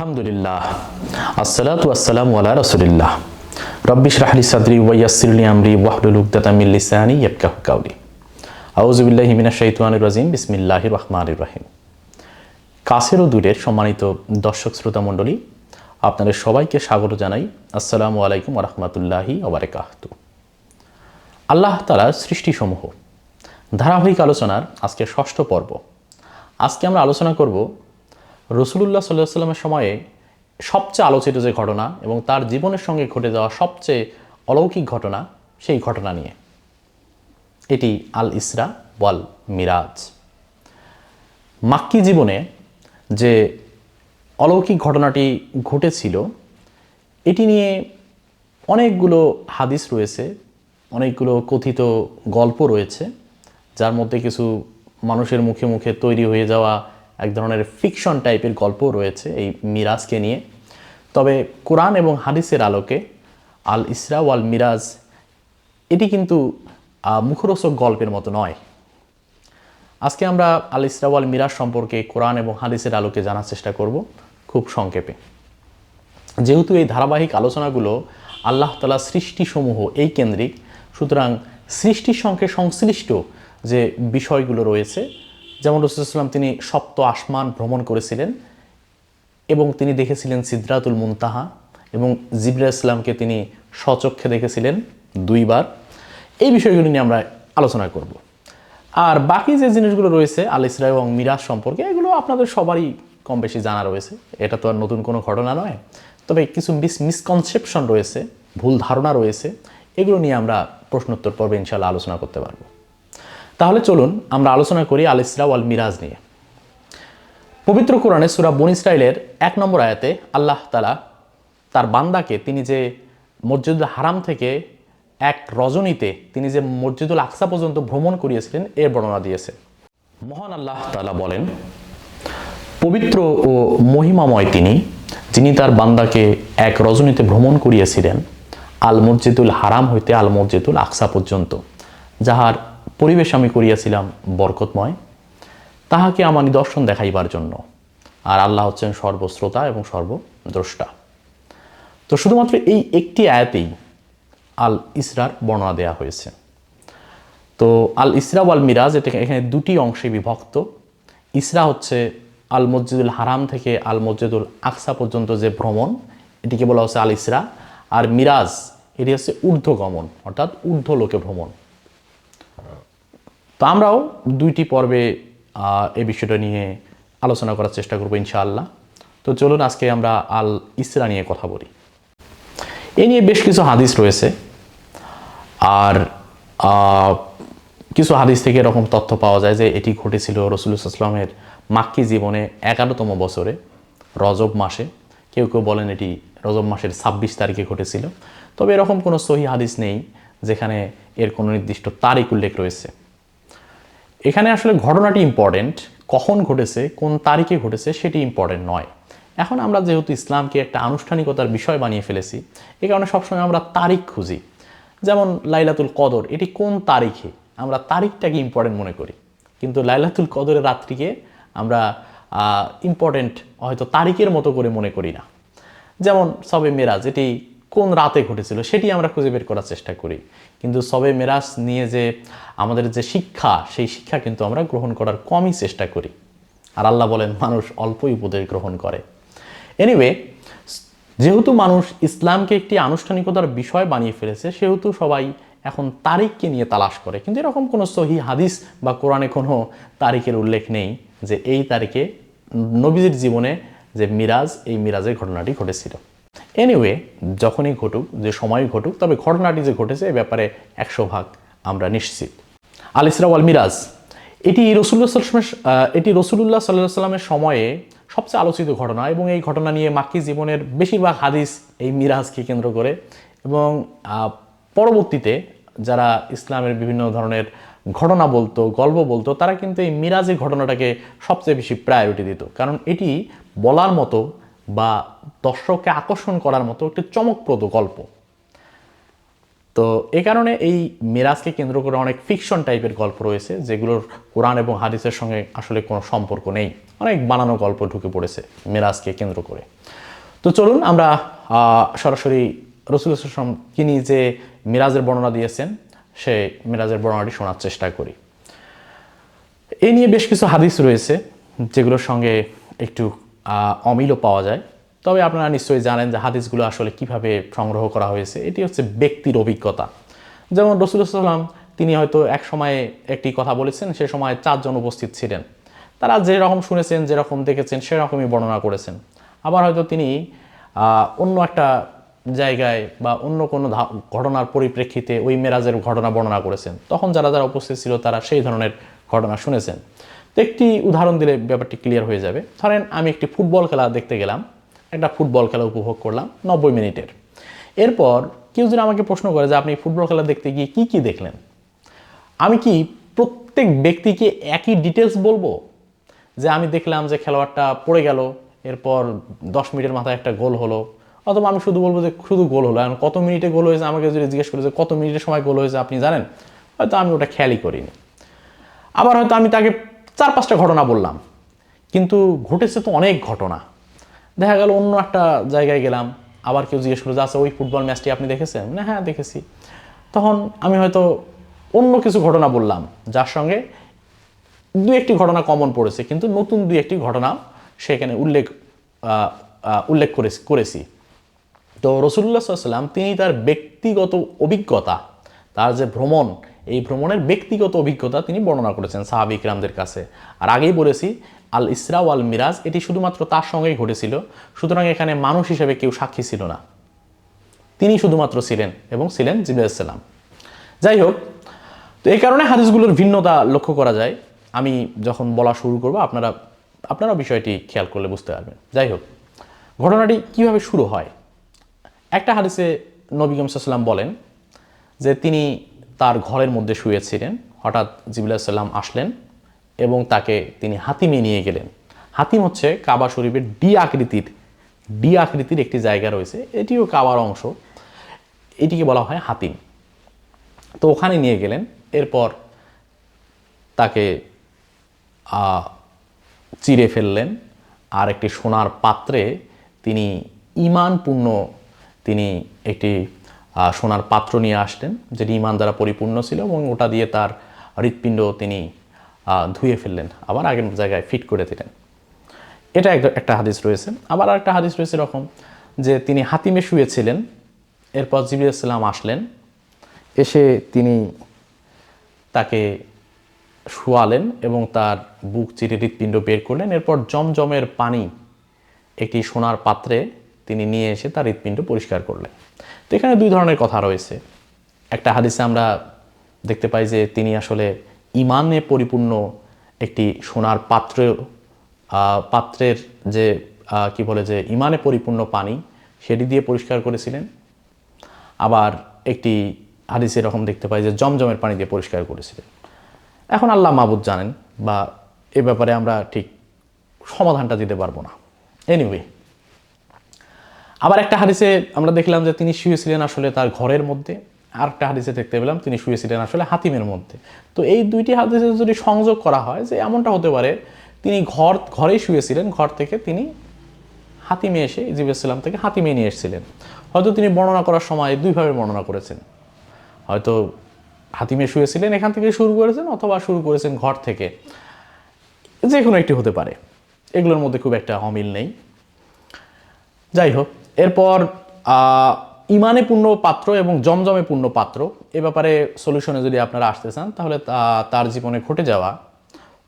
আলহামদুলিল্লাহ। আসসালাতু আসসালামু আলা রাসূলিল্লাহ। রব্বিশ রাহলি সাদরি ওয়া ইয়াসসিরলি আমরি ওয়াহলুল উকদাতাম মিন লিসানি ইয়াফকাহু কাওলি। আউযু বিল্লাহি মিনাশ শাইতানির রাজিম। বিসমিল্লাহির রহমানির রহিম। কাছের ও দূরের সম্মানিত দর্শক শ্রোতা মণ্ডলী, আপনাদের সবাইকে স্বাগত জানাই। আসসালামু আলাইকুম ওয়া রাহমাতুল্লাহি ওয়া বারাকাতুহু আল্লাহ তাআলার সৃষ্টিসমূহ। ধারাবাহিক আলোচনার আজকে ষষ্ঠ পর্ব। আজকে আমরা আলোচনা করব রসুলুল্লাহ সাল্লাহ সাল্লামের সময়ে সবচেয়ে আলোচিত যে ঘটনা এবং তার জীবনের সঙ্গে ঘটে যাওয়া সবচেয়ে অলৌকিক ঘটনা সেই ঘটনা নিয়ে। এটি আল ইসরা ওয়াল মিরাজ মাক্কি জীবনে যে অলৌকিক ঘটনাটি ঘটেছিল, এটি নিয়ে অনেকগুলো হাদিস রয়েছে, অনেকগুলো কথিত গল্প রয়েছে, যার মধ্যে কিছু মানুষের মুখে মুখে তৈরি হয়ে যাওয়া এক ধরনের ফিকশন টাইপের গল্প রয়েছে এই মিরাজকে নিয়ে। তবে কোরআন এবং হাদিসের আলোকে আল ইসরা ওয়াল মিরাজ এটি কিন্তু মুখরোচক গল্পের মতো নয়। আজকে আমরা আল ইসরা ওয়াল মিরাজ সম্পর্কে কোরআন এবং হাদিসের আলোকে জানার চেষ্টা করব খুব সংক্ষেপে। যেহেতু এই ধারাবাহিক আলোচনাগুলো আল্লাহ তালা সৃষ্টিসমূহ এই কেন্দ্রিক, সুতরাং সৃষ্টির সঙ্গে সংশ্লিষ্ট যে বিষয়গুলো রয়েছে যেমন রসুলাম তিনি সপ্ত আসমান ভ্রমণ করেছিলেন এবং তিনি দেখেছিলেন সিদ্রাতুল মুনতাহা এবং জিবরা ইসলামকে তিনি স্বচক্ষে দেখেছিলেন দুইবার। এই বিষয়গুলো নিয়ে আমরা আলোচনা করব। আর বাকি যে জিনিসগুলো রয়েছে, আল ইসরা এবং মিরাজ সম্পর্কে, এগুলো আপনাদের সবারই কম বেশি জানা রয়েছে। এটা তো আর নতুন কোনো ঘটনা নয়। তবে কিছু মিস মিসকনসেপশন রয়েছে, ভুল ধারণা রয়েছে। এগুলো নিয়ে আমরা প্রশ্নোত্তর পর্বে ইনশাল্লাহ আলোচনা করতে পারব। তাহলে চলুন আমরা আলোচনা করি আল ইসরা ওয়াল মিরাজ নিয়ে। পবিত্র কোরআনে সুরা বন ইসরায়েলের এক নম্বর আয়াতে আল্লাহ তালা তার বান্দাকে, তিনি যে মসজিদুল হারাম থেকে এক রজনীতে তিনি যে মসজিদুল আকসা পর্যন্ত ভ্রমণ করিয়েছিলেন, এর বর্ণনা দিয়েছে। মহান আল্লাহ তালা বলেন, পবিত্র ও মহিমাময় তিনি, যিনি তার বান্দাকে এক রজনীতে ভ্রমণ করিয়েছিলেন, আল মসজিদুল হারাম হইতে আল মসজিদুল আকসা পর্যন্ত, যাহার পরিবেশ আমি করিয়াছিলাম বরকতময়, তাহাকে আমার নিদর্শন দেখাইবার জন্য। আর আল্লাহ হচ্ছেন সর্বশ্রোতা এবং সর্বদ্রষ্টা। তো শুধুমাত্র এই একটি আয়াতেই আল ইসরার বর্ণনা দেওয়া হয়েছে। তো আল ইসরা আল মিরাজ এটা এখানে দুটি অংশে বিভক্ত। ইসরা হচ্ছে আল মসজিদুল হারাম থেকে আল মসজিদুল আকসা পর্যন্ত যে ভ্রমণ, এটিকে বলা হচ্ছে আল ইসরা আর মিরাজ, এটি হচ্ছে ঊর্ধ্বগমন, অর্থাৎ ঊর্ধ্ব লোকে ভ্রমণ। তো আমরাও দুইটি পর্বে এই বিষয়টা নিয়ে আলোচনা করার চেষ্টা করব ইনশাআল্লাহ। তো চলুন আজকে আমরা আল ইসরা নিয়ে কথা বলি। এ নিয়ে বেশ কিছু হাদিস রয়েছে। আর কিছু হাদিস থেকে এরকম তথ্য পাওয়া যায় যে এটি ঘটেছিল রসুলামের মাক্কি জীবনে এগারোতম বছরে, রজব মাসে। কেউ কেউ বলেন এটি রজব মাসের ছাব্বিশ তারিখে ঘটেছিল। তবে এরকম কোনো সহি হাদিস নেই যেখানে এর কোনো নির্দিষ্ট তারিখ উল্লেখ রয়েছে। এখানে আসলে ঘটনাটি ইম্পর্টেন্ট কখন ঘটেছে, কোন তারিখে ঘটেছে সেটি ইম্পর্টেন্ট নয়। এখন আমরা যেহেতু ইসলামকে একটা আনুষ্ঠানিকতার বিষয় বানিয়ে ফেলেছি এই কারণে সবসময় আমরা তারিখ খুঁজি। যেমন লাইলাতুল কদর, এটি কোন তারিখে? আমরা তারিখটাকে ইম্পর্টেন্ট মনে করি। কিন্তু লাইলাতুল কদরের রাত্রিকে আমরা ইম্পর্টেন্ট হয়তো তারিখের মতো করে মনে করি না। যেমন সবে মেরাজ, এটি কোন রাতে ঘটেছিল সেটি আমরা খুঁজে বের করার চেষ্টা করি। কিন্তু সবে মেরাজ নিয়ে যে আমাদের যে শিক্ষা, সেই শিক্ষা কিন্তু আমরা গ্রহণ করার কমই চেষ্টা করি। আর আল্লাহ বলেন, মানুষ অল্পই উপদেশ গ্রহণ করে। এনিওয়ে যেহেতু মানুষ ইসলামকে একটি আনুষ্ঠানিকতার বিষয় বানিয়ে ফেলেছে, সেহেতু সবাই এখন তারিখকে নিয়ে তালাশ করে। কিন্তু এরকম কোনো সহি হাদিস বা কোরআনে কোনো তারিখের উল্লেখ নেই যে এই তারিখে নবীজির জীবনে যে মিরাজ, এই মিরাজের ঘটনাটি ঘটেছিল। এনিওয়ে যখনই ঘটুক, যে সময় ঘটুক, তবে ঘটনাটি যে ঘটেছে, এ ব্যাপারে একশো ভাগ আমরা নিশ্চিত। আল ইসরা ওয়াল মিরাজ, এটি রসুল্লাহ এটি রসুল্লাহ সাল্লাহ সাল্লামের সময়ে সবচেয়ে আলোচিত ঘটনা এবং এই ঘটনা নিয়ে মাক্কি জীবনের বেশিরভাগ হাদিস এই মিরাজকে কেন্দ্র করে এবং পরবর্তীতে যারা ইসলামের বিভিন্ন ধরনের ঘটনা বলতো, গল্প বলতো, তারা কিন্তু এই মিরাজের ঘটনাটাকে সবচেয়ে বেশি প্রায়োরিটি দিত। কারণ এটি বলার মতো বা দর্শককে আকর্ষণ করার মতো একটি চমকপ্রদ গল্প। তো এই কারণে এই মেরাজকে কেন্দ্র করে অনেক ফিকশন টাইপের গল্প রয়েছে, যেগুলোর কোরআন এবং হাদিসের সঙ্গে আসলে কোনো সম্পর্ক নেই। অনেক বানানো গল্প ঢুকে পড়েছে মেরাজকে কেন্দ্র করে। তো চলুন আমরা সরাসরি রসুল ইসলাম তিনি যে মিরাজের বর্ণনা দিয়েছেন, সে মিরাজের বর্ণনাটি শোনার চেষ্টা করি। এ নিয়ে বেশ কিছু হাদিস রয়েছে, যেগুলোর সঙ্গে একটু অমিলও পাওয়া যায়। তবে আপনারা নিশ্চয়ই জানেন যে হাদিসগুলো আসলে কীভাবে সংগ্রহ করা হয়েছে। এটি হচ্ছে ব্যক্তির অভিজ্ঞতা। যেমন রসুলাম তিনি হয়তো এক সময়ে একটি কথা বলেছেন, সে সময় চারজন উপস্থিত ছিলেন। তারা যেরকম শুনেছেন, যেরকম দেখেছেন, সেরকমই বর্ণনা করেছেন। আবার হয়তো তিনি অন্য একটা জায়গায় বা অন্য কোনো ঘটনার পরিপ্রেক্ষিতে ওই মেরাজের ঘটনা বর্ণনা করেছেন। তখন যারা যারা উপস্থিত ছিল, তারা সেই ধরনের ঘটনা শুনেছেন। তো একটি উদাহরণ দিলে ব্যাপারটি ক্লিয়ার হয়ে যাবে। ধরেন আমি একটি ফুটবল খেলা দেখতে গেলাম, একটা ফুটবল খেলা উপভোগ করলাম নব্বই মিনিটের। এরপর কেউ যদি আমাকে প্রশ্ন করে যে আপনি ফুটবল খেলা দেখতে গিয়ে কি কি দেখলেন? আমি কি প্রত্যেক ব্যক্তিকে একই ডিটেলস বলব? যে আমি দেখলাম যে খেলোয়াড়টা পড়ে গেল, এরপর দশ মিনিটের মাথায় একটা গোল হলো, অথবা আমি শুধু বলব যে শুধু গোল হলো। এখন কত মিনিটে গোল হয়েছে? আমাকে যদি জিজ্ঞেস করে যে কত মিনিটের সময় গোল হয়েছে? আপনি জানেন? হয়তো আমি ওটা খেয়ালই করিনি। আবার হয়তো আমি তাকে চার পাঁচটা ঘটনা বললাম। কিন্তু ঘটেছে তো অনেক ঘটনা। দেখা গেল অন্য একটা জায়গায় গেলাম, আবার কেউ জিজ্ঞেস করল যে আচ্ছা ওই ফুটবল ম্যাচটি আপনি দেখেছেন? না হ্যাঁ দেখেছি। তখন আমি হয়তো অন্য কিছু ঘটনা বললাম, যার সঙ্গে দু একটি ঘটনা কমন পড়েছে, কিন্তু নতুন দুই একটি ঘটনা সেখানে উল্লেখ উল্লেখ করে করেছি। তো রসুল্লাহ সাল্লাম তিনি তার ব্যক্তিগত অভিজ্ঞতা, তার যে ভ্রমণ এই ভ্রমণের ব্যক্তিগত অভিজ্ঞতা তিনি বর্ণনা করেছেন সাহাবিক ইকরামদের কাছে। আর আগেই বলেছি, আল ইসরা ওয়াল মিরাজ, এটি শুধুমাত্র তার সঙ্গেই ঘটেছিল, সুতরাং এখানে মানুষ হিসেবে কেউ সাক্ষী ছিল না। তিনি শুধুমাত্র ছিলেন এবং ছিলেন জিবাইসাল্লাম যাই হোক, তো এই কারণে হাদিসগুলোর ভিন্নতা লক্ষ্য করা যায়। আমি যখন বলা শুরু করব, আপনারা আপনারা বিষয়টি খেয়াল করলে বুঝতে পারবেন। যাই হোক, ঘটনাটি কীভাবে শুরু হয়? একটা হাদিসে নবী সাল্লাম বলেন যে তিনি তার ঘরের মধ্যে শুয়েছিলেন। হঠাৎ জিবুল্লাহ সাল্লাম আসলেন এবং তাকে তিনি হাতিমে নিয়ে গেলেন। হাতিম হচ্ছে কাবা শরীফের ডি আকৃতির ডি আকৃতির একটি জায়গা রয়েছে। এটিও কাবার অংশ। এটিকে বলা হয় হাতিম। তো ওখানে নিয়ে গেলেন। এরপর তাকে চিরে ফেললেন। আর একটি সোনার পাত্রে তিনি ইমানপূর্ণ তিনি একটি সোনার পাত্র নিয়ে আসলেন যেটি ইমান দ্বারা পরিপূর্ণ ছিল এবং ওটা দিয়ে তার হৃৎপিণ্ড তিনি ধুয়ে ফেললেন, আবার আগের জায়গায় ফিট করে দিলেন। এটা এক- একটা হাদিস রয়েছে। আবার একটা হাদিস রয়েছে এরকম যে তিনি হাতিমে শুয়েছিলেন, এরপর জিবিউসাল্লাম আসলেন, এসে তিনি তাকে শোয়ালেন এবং তার বুক চিরে হৃৎপিণ্ড বের করলেন। এরপর জমজমের পানি একটি সোনার পাত্রে তিনি নিয়ে এসে তার হৃৎপিণ্ড পরিষ্কার করলেন। তো এখানে দুই ধরনের কথা রয়েছে। একটা হাদিসে আমরা দেখতে পাই যে তিনি আসলে ইমানে পরিপূর্ণ একটি সোনার পাত্র পাত্রের যে কি বলে যে ইমানে পরিপূর্ণ পানি, সেটি দিয়ে পরিষ্কার করেছিলেন। আবার একটি হাদিসে এরকম দেখতে পাই যে জমজমের পানি দিয়ে পরিষ্কার করেছিলেন। এখন আল্লাহ মাহবুদ জানেন বা এ ব্যাপারে আমরা ঠিক সমাধানটা দিতে পারব না। এনিওয়ে আবার একটা হাদিসে আমরা দেখলাম যে তিনি শুয়েছিলেন আসলে তার ঘরের মধ্যে আর একটা হাদিসে দেখতে পেলাম তিনি শুয়েছিলেন আসলে হাতিমের মধ্যে। তো এই দুইটি হাদিসে যদি সংযোগ করা হয় যে এমনটা হতে পারে, তিনি ঘর, ঘরেই শুয়েছিলেন, ঘর থেকে তিনি হাতিমে এসে ইজিবাইসাল্লাম থেকে হাতিমে নিয়ে এসেছিলেন। হয়তো তিনি বর্ণনা করার সময় দুইভাবে বর্ণনা করেছেন। হয়তো হাতিমে শুয়েছিলেন, এখান থেকে শুরু করেছেন অথবা শুরু করেছেন ঘর থেকে। যে কোনো একটি হতে পারে। এগুলোর মধ্যে খুব একটা অমিল নেই। যাই হোক এরপর ইমানে পূর্ণ পাত্র এবং জমজমে পূর্ণ পাত্র, এ ব্যাপারে সলিউশনে যদি আপনারা আসতে চান, তাহলে তার জীবনে ঘটে যাওয়া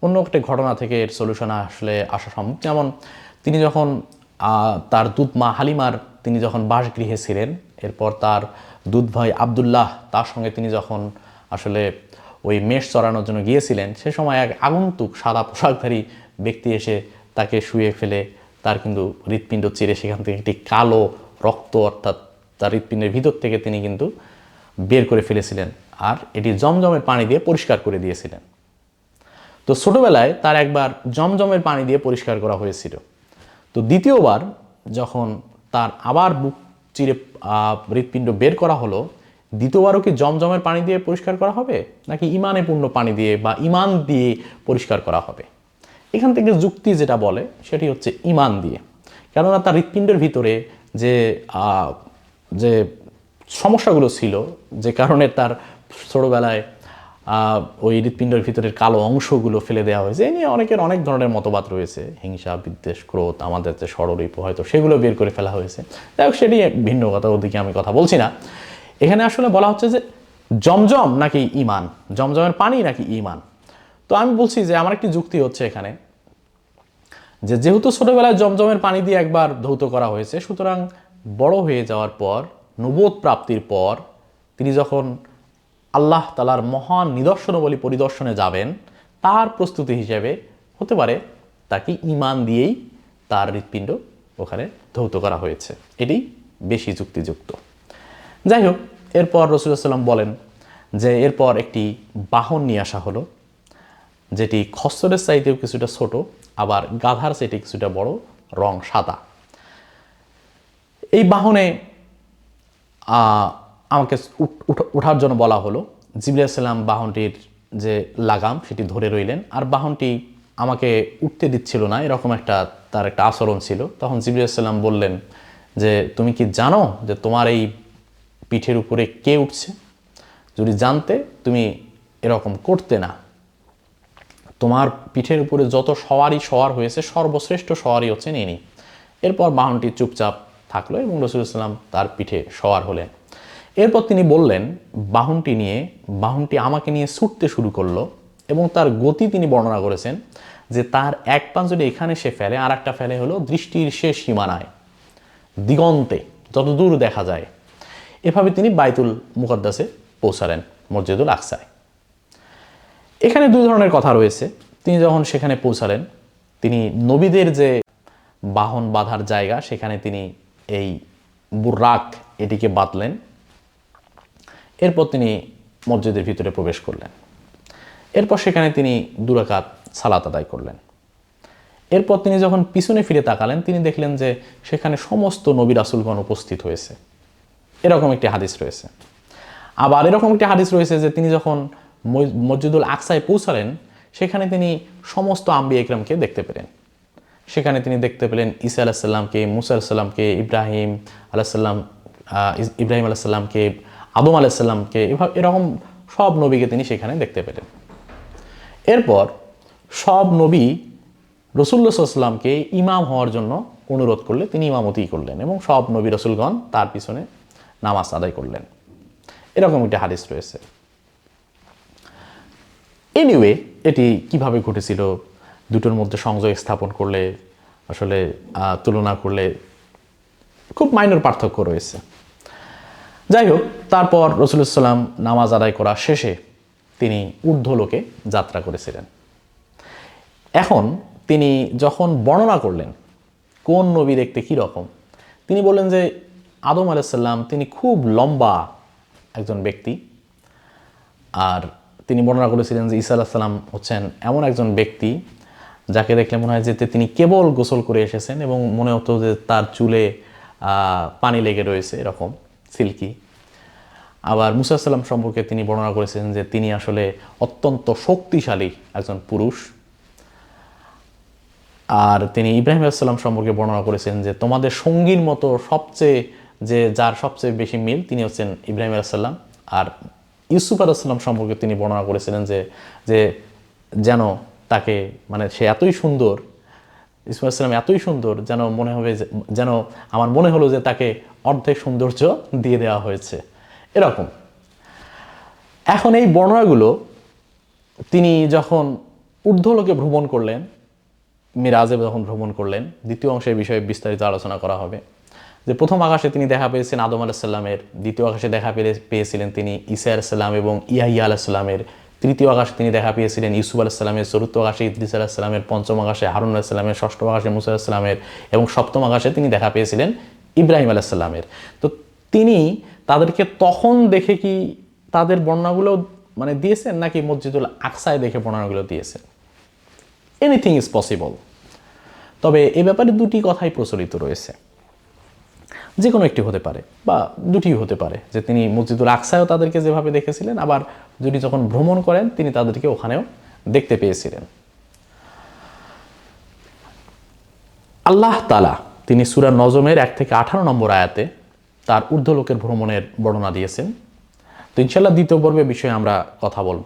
অন্য একটি ঘটনা থেকে এর সলিউশন আসলে আসা সম্ভব। যেমন, তিনি যখন তার দুধ মা হালিমার, তিনি যখন বাসগৃহে ছিলেন, এরপর তার দুধ ভাই আবদুল্লাহ, তার সঙ্গে তিনি যখন আসলে ওই মেষ চড়ানোর জন্য গিয়েছিলেন, সে সময় এক আগন্তুক সাদা পোশাকধারী ব্যক্তি এসে তাকে শুয়ে ফেলে তার কিন্তু হৃৎপিণ্ড চিরে সেখান থেকে একটি কালো রক্ত অর্থাৎ তার হৃৎপিণ্ডের ভিতর থেকে তিনি কিন্তু বের করে ফেলেছিলেন আর এটি জমজমের পানি দিয়ে পরিষ্কার করে দিয়েছিলেন। তো ছোটবেলায় তার একবার জমজমের পানি দিয়ে পরিষ্কার করা হয়েছিল। তো দ্বিতীয়বার যখন তার আবার বুক চিরে হৃৎপিণ্ড বের করা হলো, দ্বিতীয়বারও কি জমজমের পানি দিয়ে পরিষ্কার করা হবে নাকি ইমানে পূর্ণ পানি দিয়ে বা ইমান দিয়ে পরিষ্কার করা হবে? এখান থেকে যুক্তি যেটা বলে, সেটি হচ্ছে ইমান দিয়ে। কেননা তার হৃৎপিণ্ডের ভিতরে যে যে সমস্যাগুলো ছিল, যে কারণে তার ছোটোবেলায় ওই হৃৎপিণ্ডের ভিতরের কালো অংশগুলো ফেলে দেওয়া হয়েছে এই নিয়ে অনেকের অনেক ধরনের মতবাদ রয়েছে। হিংসা, বিদ্বেষ, ক্রোধ, আমাদের যে ষড়রিপ হয়তো সেগুলো বের করে ফেলা হয়েছে। যাই হোক সেটি ভিন্ন কথা, ওদিকে আমি কথা বলছি না। এখানে আসলে বলা হচ্ছে যে, জমজম নাকি ইমান? জমজমের পানি নাকি ইমান? তো আমি বলছি যে আমার একটি যুক্তি হচ্ছে এখানে যে যেহেতু ছোটবেলায় জমজমের পানি দিয়ে একবার ধৌত করা হয়েছে, সুতরাং বড় হয়ে যাওয়ার পর নবোধ প্রাপ্তির পর, তিনি যখন আল্লাহ তালার মহান নিদর্শনবলী পরিদর্শনে যাবেন, তার প্রস্তুতি হিসেবে হতে পারে তাকে ইমান দিয়েই তার হৃৎপিণ্ড ওখানে ধৌত করা হয়েছে। এটি বেশি যুক্তিযুক্ত। যাই হোক, এরপর রসুলাম বলেন যে এরপর একটি বাহন নিয়ে আসা হলো। যেটি খসরের চাইতেও কিছুটা ছোট, আবার গাধার চাইতে কিছুটা বড়, রং সাদা। এই বাহনে আমাকে উঠ- উঠ- ওঠার জন্য বলা হলো জিবরিয়া সাল্লাম বাহনটির যে লাগাম, সেটি ধরে রইলেন। আর বাহনটি আমাকে উঠতে দিচ্ছিল না, এরকম একটা, তার একটা আচরণ ছিল। তখন জিবরিয়া সাল্লাম বললেন যে, তুমি কি জানো যে তোমার এই পিঠের উপরে কে উঠছে? যদি জানতে, তুমি এরকম করতে না। তোমার পিঠের উপরে যত সওয়ারি সওয়ার হয়েছে, সর্বশ্রেষ্ঠ সওয়ারি হচ্ছেন ইনি এরপর বাহনটি চুপচাপ থাকল এবং রসুলাম তার পিঠে সওয়ার হলেন। এরপর তিনি বললেন, বাহনটি নিয়ে, বাহনটি আমাকে নিয়ে ছুটতে শুরু করল এবং তার গতি তিনি বর্ণনা করেছেন যে তার এক পাঁচ যদি এখানে সে ফেলে আর একটা ফেলে হলো দৃষ্টির শেষ সীমানায়, দিগন্তে যত দূর দেখা যায়। এভাবে তিনি বাইতুল মুকদ্দাসে পৌঁছালেন, মসজিদুল আকসায়। এখানে দুই ধরনের কথা রয়েছে। তিনি যখন সেখানে পৌঁছালেন, তিনি নবীদের যে বাহন বাঁধার জায়গা, সেখানে তিনি এই বুর্রাক এটিকে বাঁধলেন। এরপর তিনি মসজিদের ভিতরে প্রবেশ করলেন। এরপর সেখানে তিনি দুরাকাত সালাত আদায় করলেন। এরপর তিনি যখন পিছনে ফিরে তাকালেন, তিনি দেখলেন যে সেখানে সমস্ত নবী রাসুলগণ উপস্থিত হয়েছে। এরকম একটি হাদিস রয়েছে। আবার এরকম একটি হাদিস রয়েছে যে তিনি যখন মসজিদুল আকসায় পৌঁছালেন, সেখানে তিনি সমস্ত আম্বি একরামকে দেখতে পেলেন। সেখানে তিনি দেখতে পেলেন ঈসা আলাহিসাল্লামকে মুসা আলাহিসাল্লামকে ইব্রাহিম আলাহিসাল্লাম ইস- ইব্রাহিম আলাহিসাল্লামকে আদম আলাহিসাল্লামকে এভাবে এরকম সব নবীকে তিনি সেখানে দেখতে পেলেন। এরপর সব নবী রসুল্লা সাল্লামকে ইমাম হওয়ার জন্য অনুরোধ করলে তিনি ইমামতি করলেন এবং সব নবী রসুলগণ তার পিছনে নামাজ আদায় করলেন। এরকম একটা হাদিস রয়েছে। এনিওয়ে এটি কীভাবে ঘটেছিল? দুটোর মধ্যে সংযোগ স্থাপন করলে, আসলে তুলনা করলে খুব মাইনর পার্থক্য রয়েছে। যাই হোক, তারপর রসুলাম নামাজ আদায় করা শেষে তিনি ঊর্ধ্বলোকে যাত্রা করেছিলেন। এখন তিনি যখন বর্ণনা করলেন, কোন নবী দেখতে কী রকম, তিনি বললেন যে, আদম আলাইসাল্লাম তিনি খুব লম্বা একজন ব্যক্তি, আর তিনি বর্ণনা করেছিলেন যে ঈসা আলাহিসাল্লাম হচ্ছেন এমন একজন ব্যক্তি যাকে দেখলে মনে হয় যে তিনি কেবল গোসল করে এসেছেন এবং মনে হতো যে তার চুলে পানি লেগে রয়েছে এরকম, সিল্কি। আবার মুসা সাল্লাম সম্পর্কে তিনি বর্ণনা করেছেন যে তিনি আসলে অত্যন্ত শক্তিশালী একজন পুরুষ। আর তিনি ইব্রাহিম আলাইসাল্লাম সম্পর্কে বর্ণনা করেছেন যে তোমাদের সঙ্গীর মতো সবচেয়ে যে যার সবচেয়ে বেশি মিল তিনি হচ্ছেন ইব্রাহিম আলাইসাল্লাম আর ইউসুফ আলাইসাল্লাম সম্পর্কে তিনি বর্ণনা করেছিলেন যে যে যেন তাকে মানে সে এতই সুন্দর ইসমাইল ইসলাম এতই সুন্দর যেন মনে হবে যেন আমার মনে হলো যে তাকে অর্ধেক সৌন্দর্য দিয়ে দেওয়া হয়েছে। এরকম। এখন এই বর্ণনাগুলো তিনি যখন ঊর্ধ্বলোকে ভ্রমণ করলেন, মিরাজে যখন ভ্রমণ করলেন, দ্বিতীয় অংশের বিষয়ে বিস্তারিত আলোচনা করা হবে। যে প্রথম আকাশে তিনি দেখা পেয়েছেন আদম আলাহিসাল্লামের দ্বিতীয় আকাশে দেখা পেয়ে পেয়েছিলেন তিনি ইসা আলাহিসাল্লাম এবং ইয়াহিয়া আলাহিসাল্লামের তৃতীয় আকাশে তিনি দেখা পেয়েছিলেন ইউসুফ আলাহিসাল্লামের চতুর্থ আকাশে ইদ্রিস আলাহিসাল্লামের পঞ্চম আকাশে হারুন আলাহিসাল্লামের ষষ্ঠ আকাশে মুসা আলাহিসাল্লামের এবং সপ্তম আকাশে তিনি দেখা পেয়েছিলেন ইব্রাহিম আলাহিসাল্লামের তো তিনি তাদেরকে তখন দেখে কি তাদের বর্ণনাগুলো মানে দিয়েছেন নাকি মসজিদুল আকসায় দেখে বর্ণনাগুলো দিয়েছেন? এনিথিং ইজ পসিবল তবে এ ব্যাপারে দুটি কথাই প্রচলিত রয়েছে। যে কোনো একটি হতে পারে বা দুটি হতে পারে, যে তিনি মসজিদুল আকসায়ও তাদেরকে যেভাবে দেখেছিলেন, আবার যদি যখন ভ্রমণ করেন, তিনি তাদেরকে ওখানেও দেখতে পেয়েছিলেন। আল্লাহ তালা তিনি সুরা নজমের এক থেকে আঠারো নম্বর আয়াতে তার ঊর্ধ্বলোকের ভ্রমণের বর্ণনা দিয়েছেন। তো ইনশাল্লাহ দ্বিতীয় পর্বে বিষয়ে আমরা কথা বলব।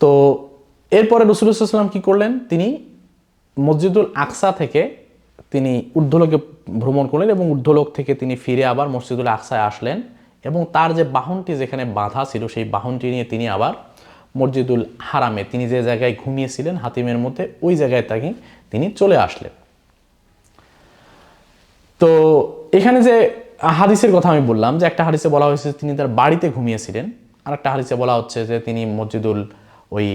তো এরপরে রসুলাম কি করলেন? তিনি মসজিদুল আকসা থেকে তিনি ঊর্ধ্বলোকে ভ্রমণ করলেন এবং ঊর্ধ্বলোক থেকে তিনি ফিরে আবার মসজিদুল আকসায় আসলেন এবং তার যে বাহনটি যেখানে বাঁধা ছিল, সেই বাহনটি নিয়ে তিনি আবার মসজিদুল হারামে তিনি যে জায়গায় ঘুমিয়েছিলেন হাতিমের মধ্যে, ওই জায়গায় তাকে তিনি চলে আসলেন। তো এখানে যে হাদিসের কথা আমি বললাম, যে একটা হাদিসে বলা হয়েছে তিনি তার বাড়িতে ঘুমিয়েছিলেন আর একটা হাদিসে বলা হচ্ছে যে তিনি মসজিদুল ওই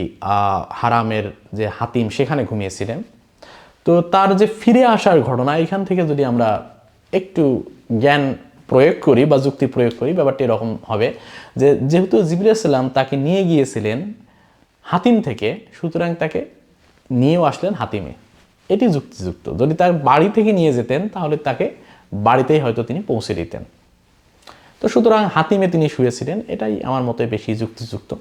হারামের যে হাতিম সেখানে ঘুমিয়েছিলেন। তো তার যে ফিরে আসার ঘটনা এখান থেকে যদি আমরা একটু জ্ঞান প্রয়োগ করি বা যুক্তি প্রয়োগ করি, ব্যাপারটি এরকম হবে যে যেহেতু জিবুল ইসলাম তাকে নিয়ে গিয়েছিলেন হাতিম থেকে, সুতরাং তাকে নিয়েও আসলেন হাতিমে। এটি যুক্তিযুক্ত। যদি তার বাড়ি থেকে নিয়ে যেতেন, তাহলে তাকে বাড়িতেই হয়তো তিনি পৌঁছে দিতেন। তো সুতরাং হাতিমে তিনি শুয়েছিলেন, এটাই আমার মতে বেশি যুক্তিযুক্ত।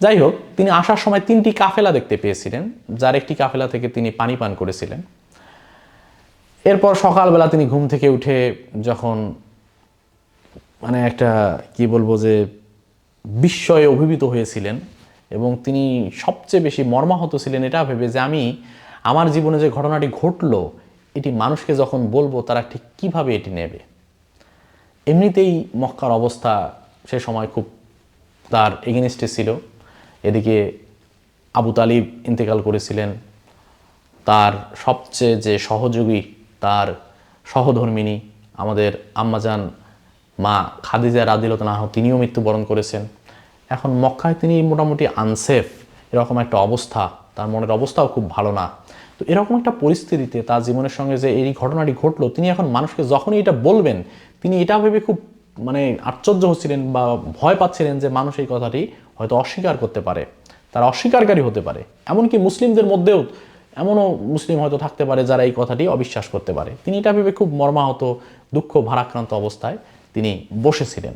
যাই হোক তিনি আসার সময় তিনটি কাফেলা দেখতে পেয়েছিলেন, যার একটি কাফেলা থেকে তিনি পানি পান করেছিলেন। এরপর সকালবেলা তিনি ঘুম থেকে উঠে যখন মানে একটা, কি বলব যে, বিস্ময়ে অভিভূত হয়েছিলেন এবং তিনি সবচেয়ে বেশি মর্মাহত ছিলেন, এটা ভেবে যে আমি আমার জীবনে যে ঘটনাটি ঘটলো, এটি মানুষকে যখন বলব তারা ঠিক কীভাবে এটি নেবে। এমনিতেই মক্কার অবস্থা সে সময় খুব তার এগেনিস্টে ছিল। এদিকে আবু তালিব ইন্তেকাল করেছিলেন। তার সবচেয়ে যে সহযোগী, তার সহধর্মিনী আমাদের আম্মাজান মা খাদিজা রাদিলত নাহ তিনিও মৃত্যুবরণ করেছেন। এখন মক্কায় তিনি মোটামুটি আনসেফ এরকম একটা অবস্থা, তার মনের অবস্থাও খুব ভালো না। তো এরকম একটা পরিস্থিতিতে তার জীবনের সঙ্গে যে এই ঘটনাটি ঘটলো, তিনি এখন মানুষকে যখনই এটা বলবেন, তিনি এটা ভেবে খুব মানে আশ্চর্য হচ্ছিলেন বা ভয় পাচ্ছিলেন যে মানুষ এই কথাটি হয়তো অস্বীকার করতে পারে, তারা অস্বীকারী হতে পারে। এমনকি মুসলিমদের মধ্যেও এমনও মুসলিম হয়তো থাকতে পারে যারা এই কথাটি অবিশ্বাস করতে পারে। তিনি এটা ভেবে খুব মর্মাহত, দুঃখ, ভারাক্রান্ত অবস্থায় তিনি বসেছিলেন।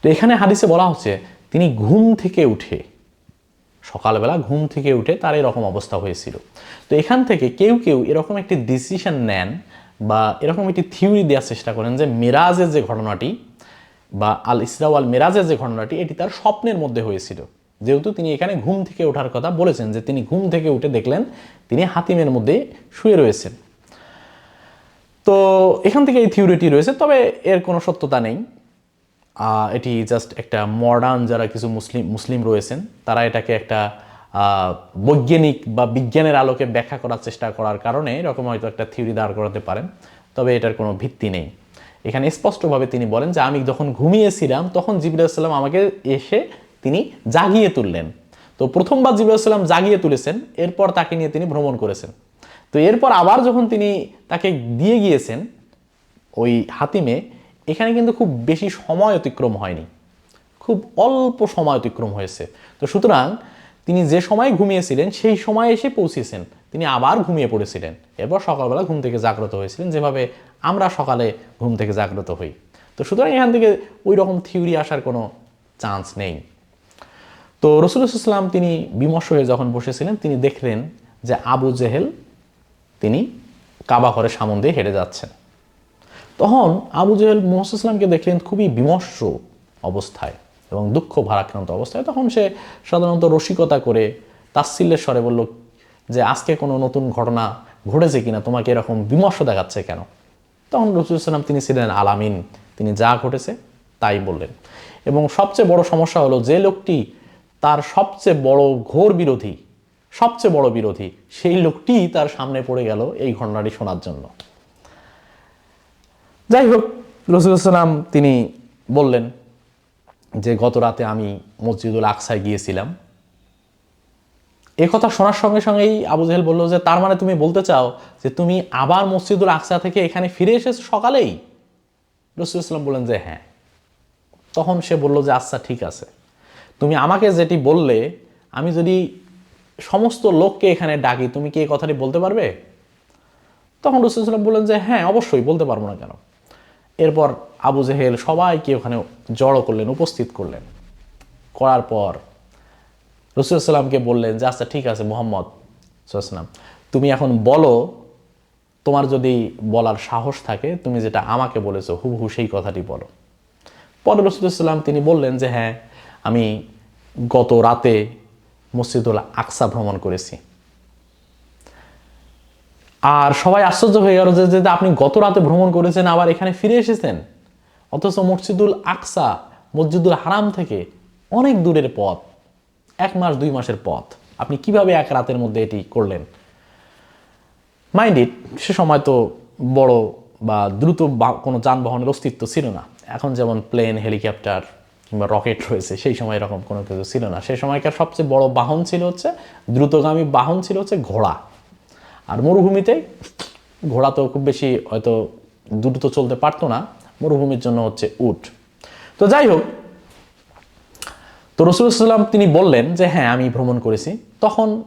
তো এখানে হাদিসে বলা হচ্ছে, তিনি ঘুম থেকে উঠে, সকালবেলা ঘুম থেকে উঠে তার এরকম অবস্থা হয়েছিল। তো এখান থেকে কেউ কেউ এরকম একটি ডিসিশন নেন বা এরকম একটি থিওরি দেওয়ার চেষ্টা করেন যে মেরাজের যে ঘটনাটি বা আল ইসরাও আল মেরাজের যে ঘটনাটি, এটি তার স্বপ্নের মধ্যে হয়েছিল। যেহেতু তিনি এখানে ঘুম থেকে ওঠার কথা বলেছেন যে তিনি ঘুম থেকে উঠে দেখলেন তিনি হাতিমের মধ্যে শুয়ে রয়েছেন। তো এখান থেকে এই থিওরিটি রয়েছে, তবে এর কোনো সত্যতা নেই। এটি জাস্ট একটা মডার্ন যারা কিছু মুসলিম মুসলিম রয়েছেন, তারা এটাকে একটা বৈজ্ঞানিক বা বিজ্ঞানের আলোকে ব্যাখ্যা করার চেষ্টা করার কারণে এরকম হয়তো একটা থিওরি দাঁড় করাতে পারেন, তবে এটার কোনো ভিত্তি নেই। এখানে স্পষ্টভাবে তিনি বলেন যে, আমি যখন ঘুমিয়েছিলাম, তখন জিবুল্লাহাম আমাকে এসে তিনি জাগিয়ে তুললেন। তো প্রথমবার জিবুল্লাহাম জাগিয়ে তুলেছেন, এরপর তাকে নিয়ে তিনি ভ্রমণ করেছেন। তো এরপর আবার যখন তিনি তাকে দিয়ে গিয়েছেন, ওই হাতিমে, এখানে কিন্তু খুব বেশি সময় অতিক্রম হয়নি। খুব অল্প সময় অতিক্রম হয়েছে। তো সুতরাং তিনি যে সময় ঘুমিয়েছিলেন, সেই সময় এসে পৌঁছেছেন। তিনি আবার ঘুমিয়ে পড়েছিলেন। এরপর সকালবেলা ঘুম থেকে জাগ্রত হয়েছিলেন। যেভাবে আমরা সকালে ঘুম থেকে জাগ্রত হই। তো সুতরাং এখান থেকে ওই রকম থিওরি আসার কোনো চান্স নেই। তো রসুলাম তিনি বিমর্ষ হয়ে যখন বসেছিলেন, তিনি দেখলেন যে আবু জেহেল তিনি কাবা ঘরের সামন দিয়ে হেঁটে যাচ্ছেন। তখন আবু জেহেল মোহাম্মদকে দেখলেন খুবই বিমর্ষ অবস্থায় এবং দুঃখ ভারাক্রান্ত অবস্থায়। তখন সে সাধারণত রসিকতা করে তাচ্ছিল্যের স্বরে বলল যে, আজকে কোনো নতুন ঘটনা ঘটেছে কিনা? তোমাকে এরকম বিমর্ষ দেখাচ্ছে কেন? তখন রসুলাম তিনি ছিলেন আলামিন। তিনি যা ঘটেছে তাই বললেন। এবং সবচেয়ে বড় সমস্যা হলো যে লোকটি তার সবচেয়ে বড় ঘোর বিরোধী, সবচেয়ে বড় বিরোধী, সেই লোকটি তার সামনে পড়ে গেল এই ঘটনাটি শোনার জন্য। যাই হোক রসুলাম তিনি বললেন যে গত রাতে আমি মসজিদুল আকসায় গিয়েছিলাম। কথা শোনার সঙ্গে সঙ্গেই আবু জাহেল বলল যে, তার মানে তুমি বলতে চাও যে, তুমি আবার মসজিদুল আকসা থেকে এখানে ফিরে এসেছ সকালেই? রসুল রসুলাম বললেন যে হ্যাঁ। তখন সে বলল যে আচ্ছা ঠিক আছে। তুমি আমাকে যেটি বললে, আমি যদি সমস্ত লোককে এখানে ডাকি, তুমি কি এই কথাটি বলতে পারবে? তখন রসুল রসুলাম বললেন যে হ্যাঁ অবশ্যই, বলতে পারব না কেন। এরপর আবু জেহেল সবাইকে ওখানে জড়ো করলেন, উপস্থিত করলেন। করার পর রসুলামকে বললেন যে আচ্ছা ঠিক আছে, মোহাম্মদ সাল্লাম তুমি এখন বলো, তোমার যদি বলার সাহস থাকে, তুমি যেটা আমাকে বলেছ, হুবহু সেই কথাটি বলো। পরে রসুলাম তিনি বললেন যে হ্যাঁ আমি গত রাতে মসজিদুল আকসা ভ্রমণ করেছি। আর সবাই আশ্চর্য হয়ে গেল যে, আপনি গত রাতে ভ্রমণ করেছেন, আবার এখানে ফিরে এসেছেন? অথচ মসজিদুল আকসা, মসজিদুল হারাম থেকে অনেক দূরের পথ। এক মাস, দুই মাসের পথ। আপনি কীভাবে এক রাতের মধ্যে এটি করলেন? মাইন্ড ইট সে সময় তো বড় বা দ্রুত কোনো যানবাহনের অস্তিত্ব ছিল না। এখন যেমন প্লেন হেলিকপ্টার কিংবা রকেট রয়েছে, সেই সময় এরকম কোনো কিছু ছিল না। সেই সময়কার সবচেয়ে বড় বাহন ছিল হচ্ছে, দ্রুতগামী বাহন ছিল হচ্ছে ঘোড়া। আর মরুভূমিতে ঘোড়া তো খুব বেশি হয়তো দ্রুত চলতে পারতো না, মরুভূমির জন্য হচ্ছে উট। তো যাই হোক তো রসুলাম তিনি বললেন যে হ্যাঁ আমি ভ্রমণ করেছি। তখন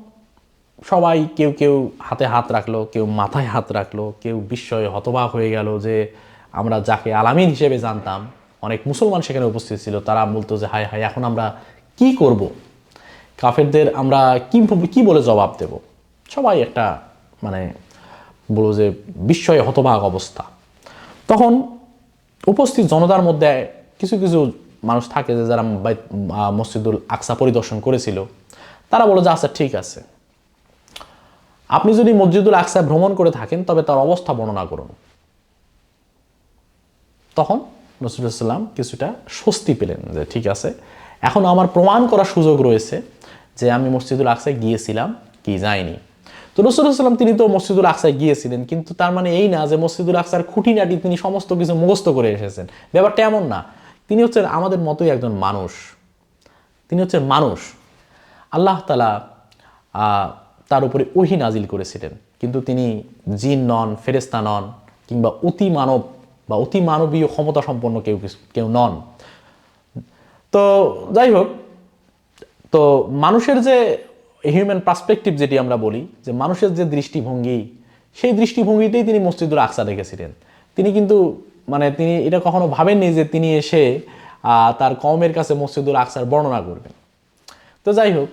সবাই কেউ কেউ হাতে হাত রাখল, কেউ মাথায় হাত রাখল, কেউ বিস্ময়ে হতবাক হয়ে গেল যে, আমরা যাকে আলামিন হিসেবে জানতাম, অনেক মুসলমান সেখানে উপস্থিত ছিল, তারা বলতো যে, হায় হায়, এখন আমরা কি করব? কাফেরদের আমরা কি কি বলে জবাব দেব? সবাই একটা মানে বলো যে, বিস্ময়ে হতবাক অবস্থা। তখন উপস্থিত জনতার মধ্যে কিছু কিছু মানুষ থাকে যে যারা মসজিদুল আকসা পরিদর্শন করেছিল, তারা বলে যে আচ্ছা ঠিক আছে। আপনি যদি মসজিদুল আকসা ভ্রমণ করে থাকেন, তবে তার অবস্থা বর্ণনা করুন। তখন নসরুল্লাম কিছুটা স্বস্তি পেলেন যে, ঠিক আছে, এখন আমার প্রমাণ করার সুযোগ রয়েছে যে, আমি মসজিদুল আকসায় গিয়েছিলাম, কি যাইনি। তো রসুলাম তিনি তো মসজিদুল আকসায় গিয়েছিলেন, কিন্তু তার মানে এই না যে, মসজিদুল আকসার খুঁটিনাটি তিনি সমস্ত কিছু মুখস্থ করে এসেছেন। ব্যাপারটা এমন না। তিনি হচ্ছেন আমাদের মতোই একজন মানুষ। তিনি হচ্ছেন মানুষ। আল্লাহ তালা তার উপরে ওহি নাজিল করেছিলেন। কিন্তু তিনি জিন নন ফেরেস্তা নন, কিংবা অতি মানব বা অতি মানবীয় ক্ষমতা সম্পন্ন কেউ কেউ নন। তো যাই হোক, তো মানুষের যে হিউম্যান পার্সপেক্টিভ যেটি আমরা বলি, যে মানুষের যে দৃষ্টিভঙ্গি, সেই দৃষ্টিভঙ্গিতেই তিনি মসজিদুল আকসা দেখেছিলেন। তিনি কিন্তু মানে তিনি এটা কখনো ভাবেননি যে তিনি এসে তার কমের কাছে মসজিদুল আকসার বর্ণনা করবেন। তো যাই হোক,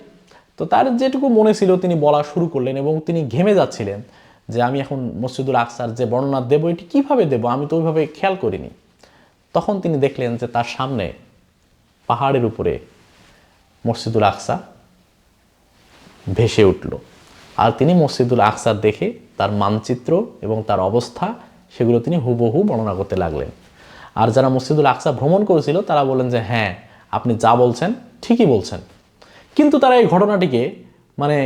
তো তার যেটুকু মনে ছিল তিনি বলা শুরু করলেন এবং তিনি ঘেমে যাচ্ছিলেন যে আমি এখন মসজিদুল আকসার যে বর্ণনা দেবো, এটি কীভাবে দেবো? আমি তো ওইভাবে খেয়াল করিনি। তখন তিনি দেখলেন যে তার সামনে পাহাড়ের উপরে মসজিদুল আকসা ভেসে উঠল। আর তিনি মসজিদুল আকসা দেখে তার মানচিত্র এবং তার অবস্থা সেগুলো তিনি হুবহু বর্ণনা করতে লাগলেন। আর যারা মসজিদুল আকসা ভ্রমণ করেছিল, তারা বলেন যে হ্যাঁ আপনি যা বলছেন, ঠিকই বলছেন। কিন্তু তারা এই ঘটনাটিকে মানে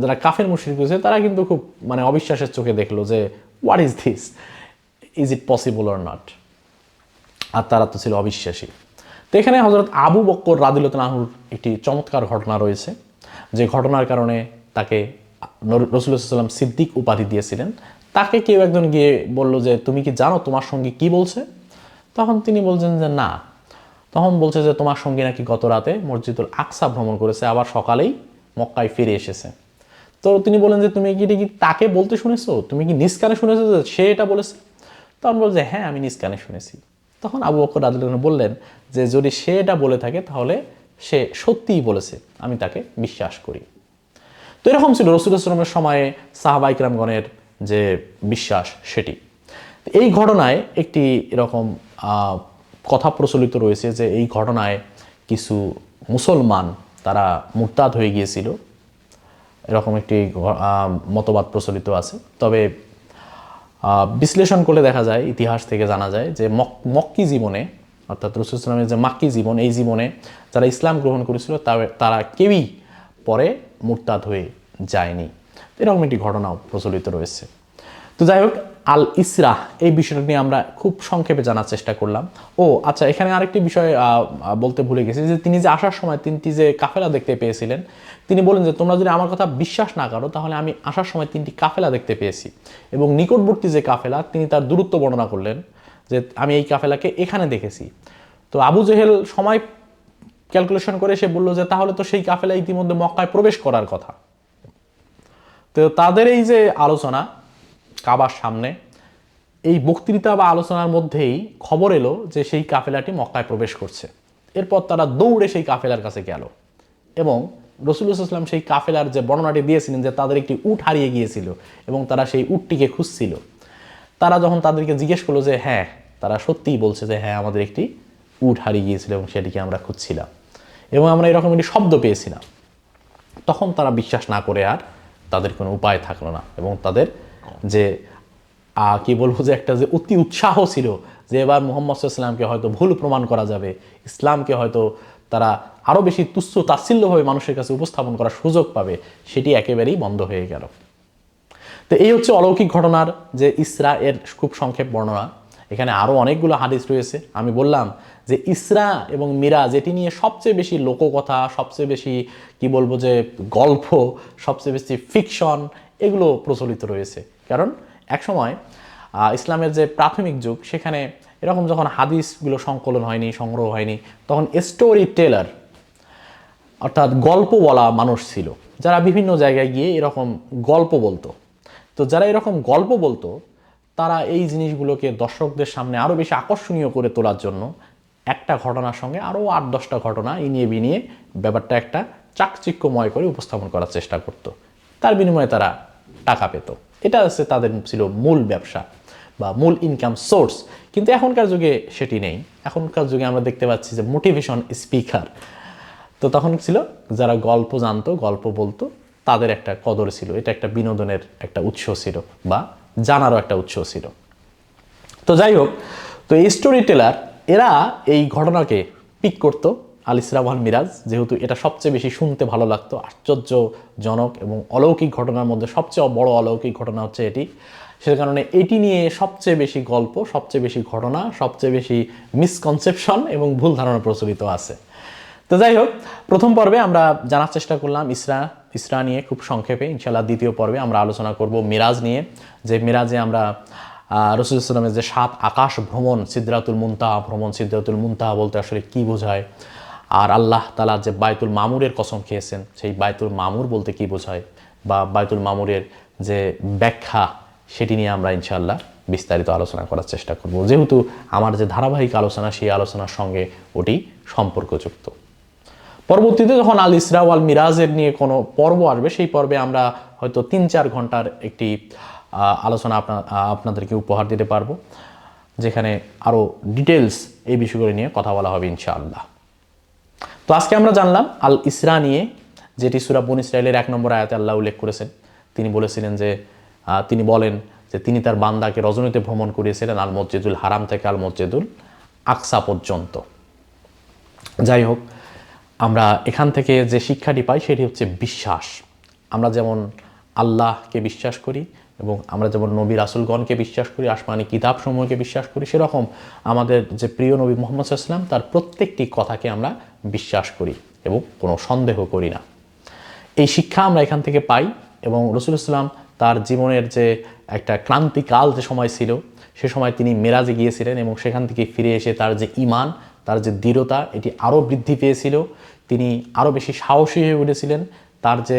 যারা কাফের মুশরিক হয়েছে তারা কিন্তু খুব মানে অবিশ্বাসের চোখে দেখল যে what is this is it possible or not আর তারা তো ছিল অবিশ্বাসী। তো এখানে হজরত আবু বক্কর রাদিলতাহুর একটি চমৎকার ঘটনা রয়েছে, যে ঘটনার কারণে তাকে রসুল্লাহাম সিদ্দিক উপাধি দিয়েছিলেন। তাকে কেউ একজন গিয়ে বলল যে, তুমি কি জানো তোমার সঙ্গে কি বলছে? তখন তিনি বলছেন যে, না। তখন বলছে যে, তোমার সঙ্গে নাকি গত রাতে মসজিদুল আকসা ভ্রমণ করেছে, আবার সকালেই মক্কায় ফিরে এসেছে। তো তিনি বলেন যে, তুমি কি কি তাকে বলতে শুনেছো? তুমি কি নিজ কানে শুনেছো যে সে এটা বলেছে? তখন বলছে হ্যাঁ আমি নিজ কানে শুনেছি। তখন আবু বকর আনহু বললেন যে, যদি সে এটা বলে থাকে, তাহলে সে সত্যিই বলেছে, আমি তাকে বিশ্বাস করি। তো এরকম ছিল রসুলামের সময়ে সাহাবাইকরামগণের যে বিশ্বাস সেটি। এই ঘটনায় একটি এরকম কথা প্রচলিত রয়েছে যে এই ঘটনায় কিছু মুসলমান তারা মুরতাদ হয়ে গিয়েছিল। এরকম একটি মতবাদ প্রচলিত আছে। তবে বিশ্লেষণ করলে দেখা যায়, ইতিহাস থেকে জানা যায় যে মক, মক্কি জীবনে, অর্থাৎ রসুল ইসলামের যে মাক্কি জীবন, এই জীবনে যারা ইসলাম গ্রহণ করেছিল তারা কেউই পরে মুরতাদ হয়ে যায়নি। এরকম একটি ঘটনাও প্রচলিত রয়েছে। তো যাই হোক, আল ইসরাহ এই বিষয়টা নিয়ে আমরা খুব সংক্ষেপে জানার চেষ্টা করলাম। ও আচ্ছা এখানে আরেকটি বিষয় বলতে ভুলে গেছি যে তিনি যে আসার সময় তিনটি যে কাফেলা দেখতে পেয়েছিলেন, তিনি বলেন যে, তোমরা যদি আমার কথা বিশ্বাস না করো, তাহলে আমি আসার সময় তিনটি কাফেলা দেখতে পেয়েছি। এবং নিকটবর্তী যে কাফেলা, তিনি তার দূরত্ব বর্ণনা করলেন যে, আমি এই কাফেলাকে এখানে দেখেছি। তো আবু জেহেল সময় ক্যালকুলেশন করে সে বলল যে, তাহলে তো সেই কাফেলা ইতিমধ্যে মক্কায় প্রবেশ করার কথা। তো তাদের এই যে আলোচনা, কাবার সামনে, এই বক্তৃতা বা আলোচনার মধ্যেই খবর এলো যে সেই কাফেলাটি মক্কায় প্রবেশ করছে। এরপর তারা দৌড়ে সেই কাফেলার কাছে গেল এবং রসুলাম সেই কাফেলার যে বর্ণনাটি দিয়েছিলেন যে তাদের একটি উট হারিয়ে গিয়েছিল এবং তারা সেই উটটিকে খুঁজছিল। তারা যখন তাদেরকে জিজ্ঞেস করল যে হ্যাঁ তারা সত্যিই বলছে যে হ্যাঁ আমাদের একটি উট হারিয়ে গিয়েছিল এবং সেটিকে আমরা খুঁজছিলাম। এবং আমরা এরকম একটি শব্দ পেয়েছিলাম। তখন তারা বিশ্বাস না করে আর তাদের কোনো উপায় থাকল না এবং তাদের যে কি বলব যে একটা যে অতি উৎসাহ ছিল যে এবার মোহাম্মদ ইসলামকে হয়তো ভুল প্রমাণ করা যাবে, ইসলামকে হয়তো তারা আরও বেশি তুচ্ছ তাচ্ছিল্যভাবে মানুষের কাছে উপস্থাপন করার সুযোগ পাবে, সেটি একেবারেই বন্ধ হয়ে গেল। তো এই হচ্ছে অলৌকিক ঘটনার যে ইসরা এর খুব সংক্ষেপ বর্ণনা। এখানে আরও অনেকগুলো হাদিস রয়েছে। আমি বললাম যে ইসরা এবং মিরাজ এটি নিয়ে সবচেয়ে বেশি লোককথা, সবচেয়ে বেশি, কি বলব যে, গল্প, সবচেয়ে বেশি ফিকশন এগুলো প্রচলিত রয়েছে। কারণ একসময় ইসলামের যে প্রাথমিক যুগ, সেখানে এরকম যখন হাদিসগুলো সংকলন হয়নি, সংগ্রহ হয়নি, তখন স্টোরি টেলার অর্থাৎ গল্প বলা মানুষ ছিল। যারা বিভিন্ন জায়গায় গিয়ে এরকম গল্প বলতো। তো যারা এরকম গল্প বলতো তারা এই জিনিসগুলোকে দর্শকদের সামনে আরও বেশি আকর্ষণীয় করে তোলার জন্য একটা ঘটনার সঙ্গে আরও আট, দশটা ঘটনা ইনিয়ে বিনিয়ে ব্যাপারটা একটা চাকচিক্যময় করে উপস্থাপন করার চেষ্টা করত। তার বিনিময়ে তারা টাকা পেত। এটা হচ্ছে তাদের ছিল মূল ব্যবসা বা মূল ইনকাম সোর্স কিন্তু এখনকার যুগে সেটি নেই। এখনকার যুগে আমরা দেখতে পাচ্ছি যে মোটিভেশন স্পিকার তো তখন ছিল, যারা গল্প জানতো, গল্প বলতো, তাদের একটা কদর ছিল। এটা একটা বিনোদনের একটা উৎস ছিল বা জানারও একটা উৎস ছিল। তো যাই হোক, তো এই স্টোরি টেলার এরা এই ঘটনাকে পিক করতো আল ইসরাবহাল মিরাজ, যেহেতু এটা সবচেয়ে বেশি শুনতে ভালো লাগতো, আশ্চর্যজনক এবং অলৌকিক ঘটনার মধ্যে সবচেয়ে বড় অলৌকিক ঘটনা হচ্ছে এটি। সে কারণে এটি নিয়ে সবচেয়ে বেশি গল্প, সবচেয়ে বেশি ঘটনা, সবচেয়ে বেশি মিসকনসেপশন এবং ভুল ধারণা প্রচলিত আছে। তো যাই হোক, প্রথম পর্বে আমরা জানার চেষ্টা করলাম ইসরা ইসরা নিয়ে খুব সংক্ষেপে ইনশাল্লাহ দ্বিতীয় পর্বে আমরা আলোচনা করব মিরাজ নিয়ে। যে মিরাজে আমরা রসুল ইসলামের যে সাত আকাশ ভ্রমণ সিদ্ধাতুল মুনতাহা ভ্রমণ সিদ্ধাতুল মুনতাহা বলতে আসলে কি বোঝায়? আর আল্লাহ তালা যে বায়তুল মামুরের কসম খেয়েছেন, সেই বায়তুল মামুর বলতে কি বোঝায়? বা বায়তুল মামুরের যে ব্যাখ্যা, সেটি নিয়ে আমরা ইনশাল্লাহ বিস্তারিত আলোচনা করার চেষ্টা করব। যেহেতু আমার যে ধারাবাহিক আলোচনা, সেই আলোচনার সঙ্গে ওটি সম্পর্কযুক্ত। পরবর্তীতে যখন আল ইসরা ওয়াল মিরাজের নিয়ে কোনো পর্ব আসবে, সেই পর্বে আমরা হয়তো তিন চার ঘণ্টার একটি আলোচনা আপনা আপনাদেরকে উপহার দিতে পারব, যেখানে আরও ডিটেলস এই বিষয়গুলো নিয়ে কথা বলা হবে ইনশাআল্লাহ। তো আজকে আমরা জানলাম আল ইসরা নিয়ে, যেটি সুরা বন ইসরায়েলের এক নম্বর আয়াতে আল্লাহ উল্লেখ করেছেন। তিনি বলেছিলেন যে তিনি বলেন যে তিনি তার বান্দাকে রজনীতে ভ্রমণ করিয়েছিলেন আল মসজিদুল হারাম থেকে আল মসজিদুল আকসা পর্যন্ত। যাই হোক আমরা এখান থেকে যে শিক্ষাটি পাই সেটি হচ্ছে বিশ্বাস। আমরা যেমন আল্লাহকে বিশ্বাস করি এবং আমরা যেমন নবী রাসুলগণকে বিশ্বাস করি, আসমানি কিতাবসমূহকে বিশ্বাস করি, সেরকম আমাদের যে প্রিয় নবী মোহাম্মদ সাল্লাম তার প্রত্যেকটি কথাকে আমরা বিশ্বাস করি এবং কোনো সন্দেহ করি না। এই শিক্ষা আমরা এখান থেকে পাই এবং রসুল ইসলাম তার জীবনের যে একটা ক্রান্তিকাল যে সময় ছিল, সে সময় তিনি মেরাজে গিয়েছিলেন এবং সেখান থেকে ফিরে এসে তার যে ইমান তার যে দৃঢ়তা, এটি আরও বৃদ্ধি পেয়েছিল। তিনি আরও বেশি সাহসী হয়ে উঠেছিলেন। তার যে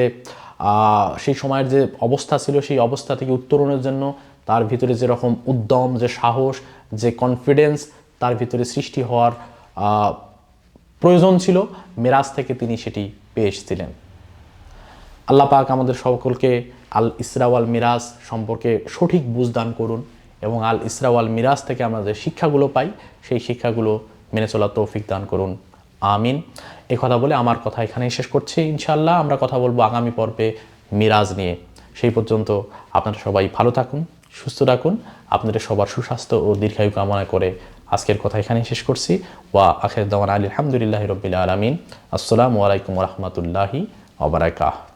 সেই সময়ের যে অবস্থা ছিল, সেই অবস্থা থেকে উত্তরণের জন্য তার ভিতরে যেরকম উদ্যম, যে সাহস, যে কনফিডেন্স তার ভিতরে সৃষ্টি হওয়ার প্রয়োজন ছিল। মেরাজ থেকে তিনি সেটি পেয়ে এসেছিলেন। আল্লাহ পাক আমাদের সকলকে আল ইসরাওয়াল মিরাজ সম্পর্কে সঠিক বুঝদান করুন এবং আল ইসরাওয়াল মিরাজ থেকে আমরা যে শিক্ষাগুলো পাই, সেই শিক্ষাগুলো মেনে চলার তৌফিক দান করুন। আমিন। এই কথা বলে আমার কথা এখানেই শেষ করছি। ইনশাআল্লাহ আমরা কথা বলব আগামী পর্বে মিরাজ নিয়ে। সেই পর্যন্ত আপনারা সবাই ভালো থাকুন, সুস্থ রাখুন আপনাদের সবার সুস্বাস্থ্য ও দীর্ঘায়ু কামনা করে আজকের কথা এখানেই শেষ করছি। ওয়া আখের আলী আলহামদুলিল্লাহ রবিল আলমিন। আসসালামু আলাইকুম রহমতুল্লাহি আবরাকাত